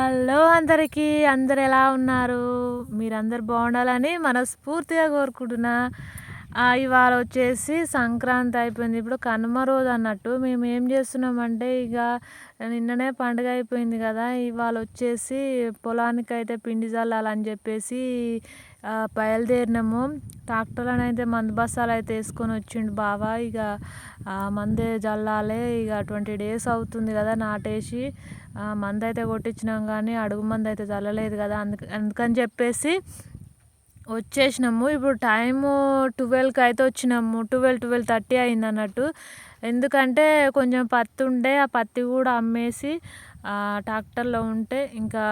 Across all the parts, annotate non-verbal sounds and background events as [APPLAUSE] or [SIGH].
Hello అందరికీ అందరు ఎలా ఉన్నారు? మీరందరు బాగుండాలని మనస్ఫూర్తిగా కోరుకుంటున్నా. ఇవాళ వచ్చేసి సంక్రాంతి అయిపోయింది. ఇప్పుడు కనుమ రోజు అన్నట్టు మేము ఏం చేస్తున్నామంటే ఇక నిన్ననే పండుగ అయిపోయింది కదా ఇవాళ వచ్చేసి పొలానికి అయితే పిండి చల్లాలని చెప్పేసి బయలుదేరినాము. ట్రాక్టర్లను అయితే మందు బస్తాలు అయితే వేసుకొని వచ్చిండు బావ. ఇక మందే చల్లాలి. ఇక ట్వంటీ డేస్ అవుతుంది కదా నాటేసి. మందు అయితే కొట్టించినాం కానీ అడుగు మందు అయితే చల్లలేదు కదా అందు అందుకని చెప్పేసి వచ్చేసినాము. ఇప్పుడు టైము ట్వెల్వ్కి అయితే వచ్చినాము. ట్వెల్వ్ ట్వెల్వ్ థర్టీ అయింది అన్నట్టు. ఎందుకంటే కొంచెం పత్తి ఉండే ఆ పత్తి కూడా అమ్మేసి ట్రాక్టర్లో ఉంటే ఇంకా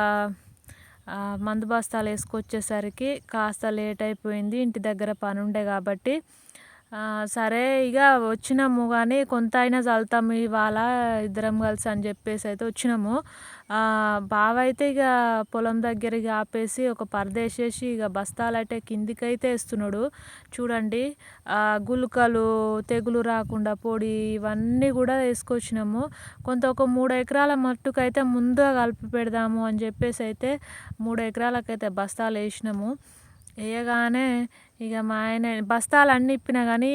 మందు బస్తాలు వేసుకొచ్చేసరికి కాస్త లేట్ అయిపోయింది. ఇంటి దగ్గర పని ఉండే కాబట్టి సరే ఇక వచ్చినాము కానీ కొంత అయినా చల్లుతాము ఇవాళ ఇద్దరం కలిసి అని చెప్పేసి అయితే వచ్చినాము. బావ అయితే ఇక పొలం దగ్గరికి ఆపేసి ఒక పరదేసేసి ఇక బస్తాలు అయితే కిందికైతే వేస్తున్నాడు. చూడండి గులుకలు తెగులు రాకుండా పొడి ఇవన్నీ కూడా వేసుకొచ్చినాము. కొంత ఒక మూడు ఎకరాల మట్టుకైతే ముందుగా కలిపి పెడదాము అని చెప్పేసి అయితే మూడు ఎకరాలకైతే బస్తాలు వేసినాము. వేయగానే ఇక మా ఆయన బస్తాలు అన్నీ ఇప్పినా కానీ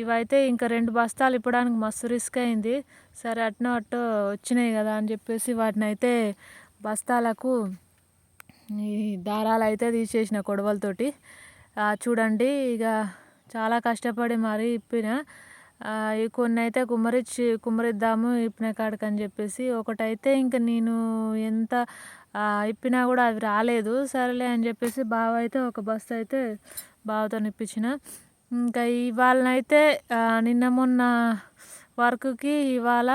ఇవైతే ఇంకా రెండు బస్తాలు ఇప్పడానికి మస్తు రిస్క్ అయింది. సరే అట్నో అట్టో వచ్చినాయి కదా అని చెప్పేసి వాటిని అయితే బస్తాలకు ఈ దారాలు అయితే తీసేసిన కొడవలతోటి. చూడండి ఇక చాలా కష్టపడి మరీ ఇప్పిన. కొన్ని అయితే కుమ్మరిచ్చి కుమ్మరిద్దాము ఇప్పిన కాడికి అని చెప్పేసి ఒకటైతే ఇంక నేను ఎంత ఇప్పినా కూడా అవి రాలేదు. సరేలే అని చెప్పేసి బావ అయితే ఒక బస్తా అయితే బావతో ఇప్పించిన ఇంకా ఇవాళనైతే నిన్న మొన్న వర్క్కి ఇవాళ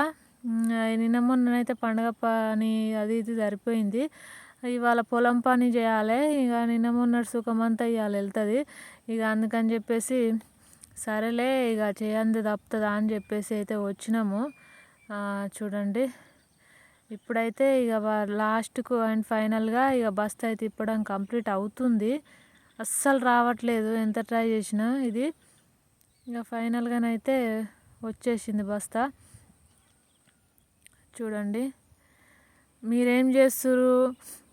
నిన్న మొన్ననైతే పండగ పని అది ఇది సరిపోయింది. ఇవాళ పొలం పని చేయాలి. ఇక నిన్న మొన్నటి సుఖమంతా ఇవాళ వెళ్తుంది. ఇక అందుకని చెప్పేసి సరేలే ఇక చేయంది తప్పుతుందా అని చెప్పేసి అయితే వచ్చినాము. చూడండి. ఇప్పుడైతే ఇక లాస్ట్కు అండ్ ఫైనల్గా ఇక బస్తా అయితే ఇప్పడం కంప్లీట్ అవుతుంది. అస్సలు రావట్లేదు. ఎంత ట్రై చేసినా ఇది. ఇక ఫైనల్గానైతే వచ్చేసింది బస్తా. చూడండి. మీరేం చేస్తుర్రు?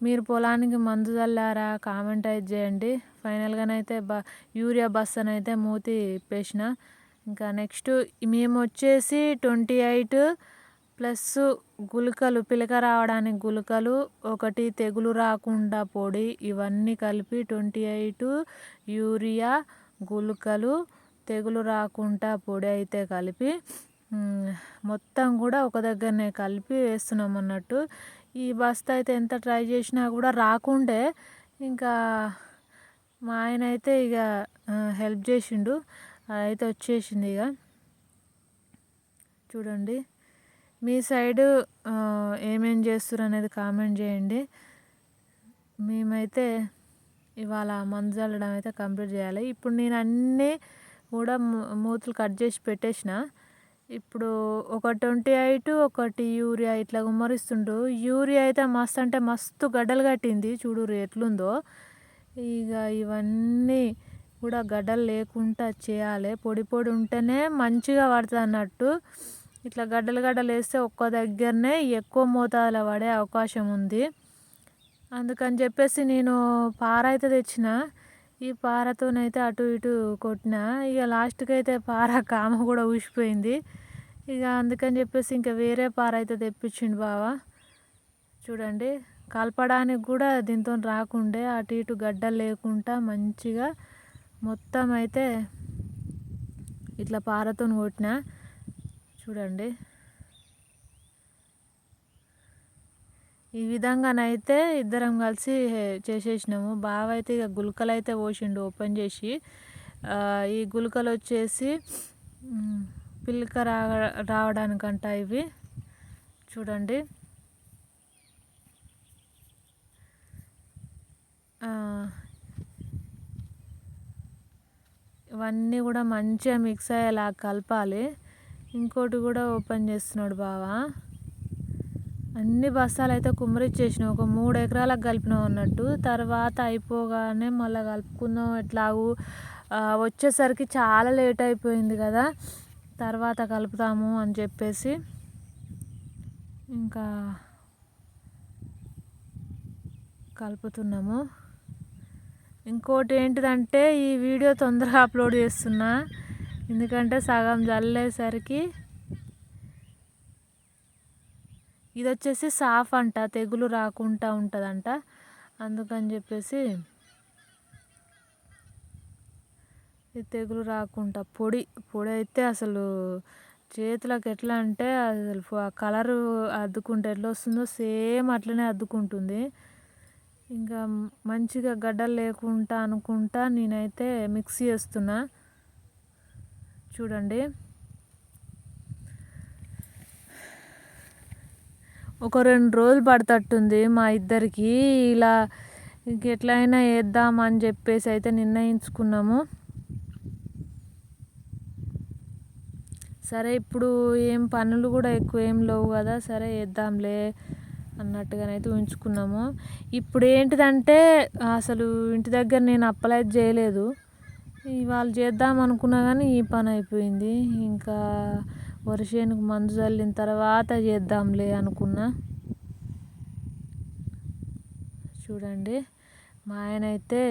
మీరు పొలానికి మందు చల్లారా కామెంట్ అయితే చేయండి. ఫైనల్గానైతే బ యూరియా బస్తాను అయితే మూతి ఇప్పేసిన ఇంకా నెక్స్ట్ మేము వచ్చేసి ట్వంటీ ఎయిట్ ప్లస్ గుళికలు పిలక రావడానికి గుళికలు ఒకటి తెగులు రాకుండా పొడి ఇవన్నీ కలిపి ట్వంటీ ఎయిట్ యూరియా గుళికలు తెగులు రాకుండా పొడి అయితే కలిపి మొత్తం కూడా ఒక దగ్గరనే కలిపి వేస్తున్నాం అన్నట్టు ఈ బస్తా అయితే ఎంత ట్రై చేసినా కూడా రాకుండే. ఇంకా మా ఆయన అయితే ఇక హెల్ప్ చేసిండు. అయితే వచ్చేసింది ఇక. చూడండి. మీ సైడు ఏమేం చేస్తారు అనేది కామెంట్ చేయండి. మేమైతే ఇవాళ మందు చల్లడం అయితే కంప్లీట్ చేయాలి. ఇప్పుడు నేను అన్నీ కూడా మూతులు కట్ చేసి పెట్టేసిన. ఇప్పుడు ఒక ట్వంటీ ఎయిట్ ఒకటి యూరియా ఇట్లా గుమ్మరిస్తుండు. యూరియా అయితే మస్తు అంటే మస్తు గడ్డలు కట్టింది. చూడు ఎట్లుందో. ఇక ఇవన్నీ కూడా గడ్డలు లేకుండా చేయాలి. పొడి పొడి ఉంటేనే మంచిగా పడుతుంది అన్నట్టు. ఇట్లా గడ్డలు గడ్డలు వేస్తే ఒక్క దగ్గరనే ఎక్కువ మోతాదులో పడే అవకాశం ఉంది. అందుకని చెప్పేసి నేను పార అయితే తెచ్చిన. ఈ పారతోనైతే అటు ఇటు కొట్టిన. ఇక లాస్ట్కి అయితే పార [LAUGHS] కామ కూడా ఊసిపోయింది. ఇక అందుకని చెప్పేసి ఇంకా వేరే పార అయితే తెప్పించిండు బావ. చూడండి కలపడానికి కూడా దీంతో రాకుండే అటు ఇటు గడ్డలు లేకుండా మంచిగా మొత్తం అయితే ఇట్లా పారతో కొట్టిన. చూడండి ఈ విధంగానైతే ఇద్దరం కలిసి చేసేసినాము. బావ అయితే ఇక గులకలు అయితే పోసిండు ఓపెన్ చేసి. ఈ గులకలు వచ్చేసి పిల్లక రా రావడానికంట ఇవి. చూడండి. ఇవన్నీ కూడా మంచిగా మిక్స్ అయ్యేలా కలపాలి. ఇంకోటి కూడా ఓపెన్ చేస్తున్నాడు బావా. అన్ని బస్తాలు అయితే కుమ్మరిచ్చేసినాం ఒక మూడు ఎకరాలకు కలిపినాం అన్నట్టు. తర్వాత అయిపోగానే మళ్ళీ కలుపుకుందాం ఎట్లాగూ. వచ్చేసరికి చాలా లేట్ అయిపోయింది కదా. తర్వాత కలుపుతాము అని చెప్పేసి ఇంకా కలుపుతున్నాము. ఇంకోటి ఏంటిదంటే ఈ వీడియో తొందరగా అప్లోడ్ చేస్తున్నా. ఎందుకంటే సగం జల్లేసరికి ఇది వచ్చేసి సాఫ్ అంట తెగులు రాకుండా ఉంటుందంట. అందుకని చెప్పేసి ఈ తెగులు రాకుండా పొడి పొడి అయితే అసలు చేతులకు ఎట్లా అంటే అసలు కలరు అద్దుకుంటే ఎట్లా వస్తుందో సేమ్ అట్లనే అద్దుకుంటుంది. ఇంకా మంచిగా గడ్డలు లేకుండా అనుకుంటా నేనైతే మిక్సీ చేస్తున్నా. చూడండి. ఒక రెండు రోజులు పడతట్టుంది మా ఇద్దరికి. ఇలా ఎట్లయినా వేద్దామని చెప్పేసి అయితే నిర్ణయించుకున్నాము. సరే ఇప్పుడు ఏం పనులు కూడా ఎక్కువ ఏం లేవు కదా సరే వేద్దాంలే అన్నట్టుగానైతే ఉంచుకున్నాము. ఇప్పుడు ఏంటిదంటే అసలు ఇంటి దగ్గర నేను అప్లై చేయలేదు. ఇవాళ చేద్దాం అనుకున్నా కానీ ఈ పని అయిపోయింది. ఇంకా వరిసేనుకు మందు చల్లిన తర్వాత చేద్దాంలే అనుకున్నా. చూడండి మా ఆయన అయితే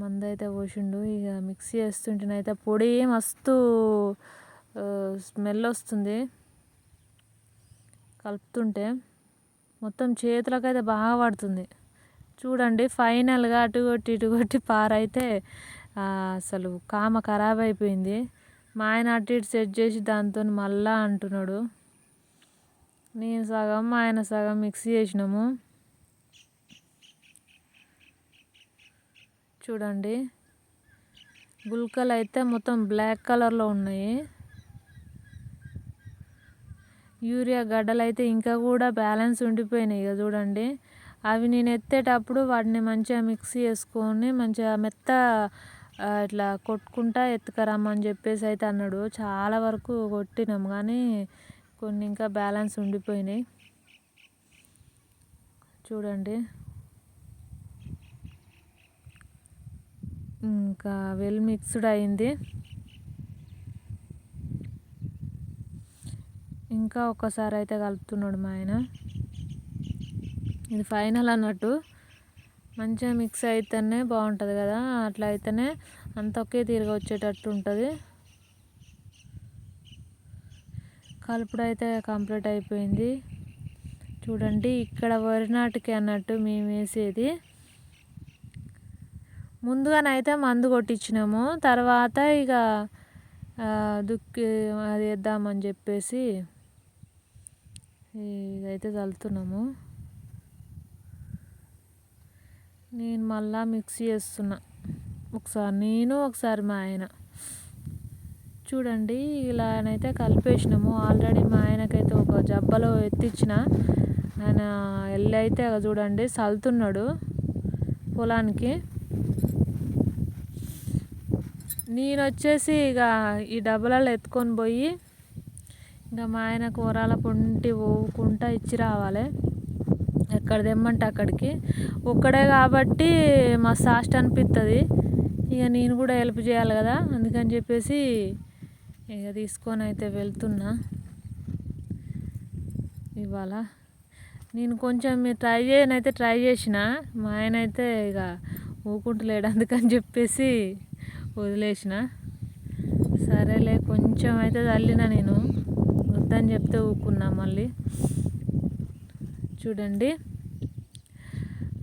మందు అయితే పోసిండు. ఇక మిక్సీ వేస్తుంటేనైతే పొడి మస్తు స్మెల్ వస్తుంది. కలుపుతుంటే మొత్తం చేతులకైతే బాగా పడుతుంది. చూడండి ఫైనల్గా అటు కొట్టి ఇటు కొట్టి పారైతే అసలు కామ ఖరాబ్ అయిపోయింది మా ఆయన అటు ఇటు సెట్ చేసి దాంతో మళ్ళా అంటున్నాడు. నేను సగం మా ఆయన సగం మిక్సీ చేసినాము. చూడండి. గుల్కలు అయితే మొత్తం బ్లాక్ కలర్లో ఉన్నాయి. యూరియా గడ్డలు అయితే ఇంకా కూడా బ్యాలెన్స్ ఉండిపోయినాయి ఇక చూడండి. అవి నేను ఎత్తేటప్పుడు వాటిని మంచిగా మిక్సీ చేసుకొని మంచిగా మెత్త ఇట్లా కొట్టుకుంటా ఎత్తుకరమ్మని చెప్పేసి అయితే అన్నాడు. చాలా వరకు కొట్టినాం కానీ కొన్ని ఇంకా బ్యాలెన్స్ ఉండిపోయినాయి. చూడండి. ఇంకా వెల్ మిక్స్డ్ అయింది. ఇంకా ఒక్కసారి అయితే కలుపుతున్నాడు మా ఆయన. ఇది ఫైనల్ అన్నట్టు. మంచిగా మిక్స్ అయితేనే బాగుంటుంది కదా? అట్లా అయితేనే అంత ఒకే తీరుగా వచ్చేటట్టు ఉంటుంది. కలుపుడు అయితే కంప్లీట్ అయిపోయింది. చూడండి ఇక్కడ వరి నాటికి అన్నట్టు మేము వేసేది. ముందుగానైతే మందు కొట్టించినాము. తర్వాత ఇక దుక్కి అది వేద్దామని చెప్పేసి ఇదైతే చల్లుతున్నాము. నేను మళ్ళా మిక్సీ చేస్తున్నా ఒకసారి నేను ఒకసారి మా ఆయన. చూడండి ఇలా అయితే కలిపేసినాము. ఆల్రెడీ మా ఆయనకైతే ఒక జబ్బలో ఎత్తిచ్చిన. ఆయన వెళ్ళి అయితే చూడండి చల్లుతున్నాడు పొలానికి. నేను వచ్చేసి ఇక ఈ డబ్బలలో ఎత్తుకొని పోయి ఇంకా మా ఆయన కూరల పొంటి పోవుకుంటా ఇచ్చి రావాలి. ఎక్కడ తెమ్మంటే అక్కడికి. ఒక్కడే కాబట్టి మా సాస్ట్ అనిపిస్తుంది ఇక నేను కూడా హెల్ప్ చేయాలి కదా అందుకని చెప్పేసి ఇక తీసుకొని అయితే వెళ్తున్నా. ఇవాళ నేను కొంచెం మీరు ట్రై చేయని అయితే ట్రై చేసిన మా ఆయన అయితే ఇక ఊకుంటలేడు అందుకని చెప్పేసి వదిలేసిన. సరేలే కొంచెం అయితే చల్లిన నేను వద్దని చెప్తే ఊకున్నా మళ్ళీ. చూడండి.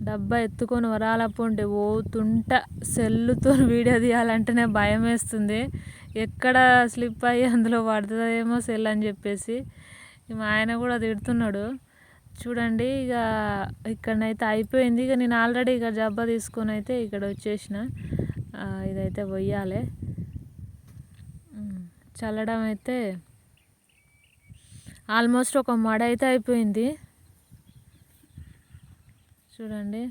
డబ్బా ఎత్తుకొని వరాల పొండి పోతుంట సెల్లుతో వీడియో తీయాలంటేనే భయం వేస్తుంది. ఎక్కడ స్లిప్ అయ్యి అందులో పడుతుందేమో సెల్ అని చెప్పేసి మా ఆయన కూడా తిడుతున్నాడు. చూడండి ఇక ఇక్కడనైతే అయిపోయింది. ఇక నేను ఆల్రెడీ ఇక జబ్బా తీసుకొని అయితే ఇక్కడ వచ్చేసిన. ఇదైతే పొయ్యాలి చల్లడం అయితే ఆల్మోస్ట్ ఒక మడ అయితే అయిపోయింది. చూడండి.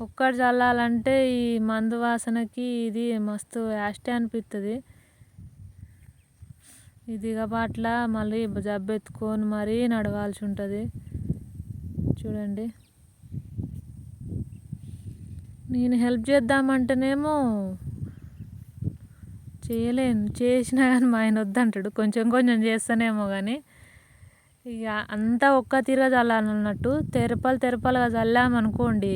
ఒక్కటి చల్లాలంటే ఈ మందు వాసనకి ఇది మస్తు యాస్టే అనిపిస్తుంది ఇది కాబట్ల మళ్ళీ జబ్బెత్తుకొని మరీ నడవాల్సి ఉంటుంది చూడండి. నేను హెల్ప్ చేద్దామంటేనేమో చేయలేను. చేసినా కానీ మా ఆయన వద్దంటాడు. కొంచెం కొంచెం చేస్తానేమో కానీ ఇక అంతా ఒక్క తీరుగా చల్లాలన్నట్టు తెరపలు తెరపలుగా చల్లామనుకోండి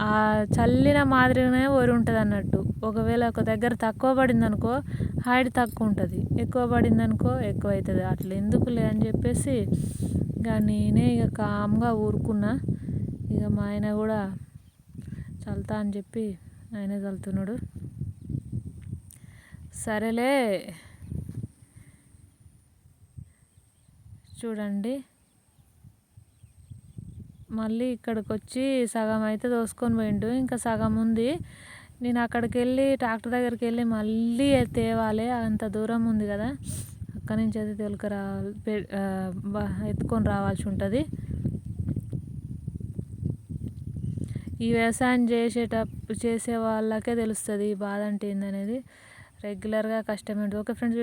ఆ చల్లిన మాదిరిగానే ఒరి ఉంటుంది అన్నట్టు ఒకవేళ ఒక దగ్గర తక్కువ పడింది అనుకో హైట్ తక్కువ ఉంటుంది. ఎక్కువ పడింది అనుకో ఎక్కువ అవుతుంది అట్లా ఎందుకులే అని చెప్పేసి ఇక నేనే ఇక కామ్గా ఊరుకున్నా. ఇక మా ఆయన కూడా చల్లుతా అని చెప్పి ఆయనే చల్లుతున్నాడు సరేలే. చూడండి. మళ్ళీ ఇక్కడికి వచ్చి సగం అయితే దోసుకొని పోయిండు. ఇంకా సగం ఉంది. నేను అక్కడికి వెళ్ళి ట్రాక్టర్ దగ్గరికి వెళ్ళి మళ్ళీ తేవాలి. అంత దూరం ఉంది కదా. అక్కడి నుంచి అయితే తొలకరా ఎత్తుకొని రావాల్సి ఉంటుంది. ఈ వ్యవసాయం చేసేటప్పుడు చేసే వాళ్ళకే తెలుస్తుంది ఈ బాధ అంటే ఏందనేది. రెగ్యులర్గా కష్టం ఓకే ఫ్రెండ్స్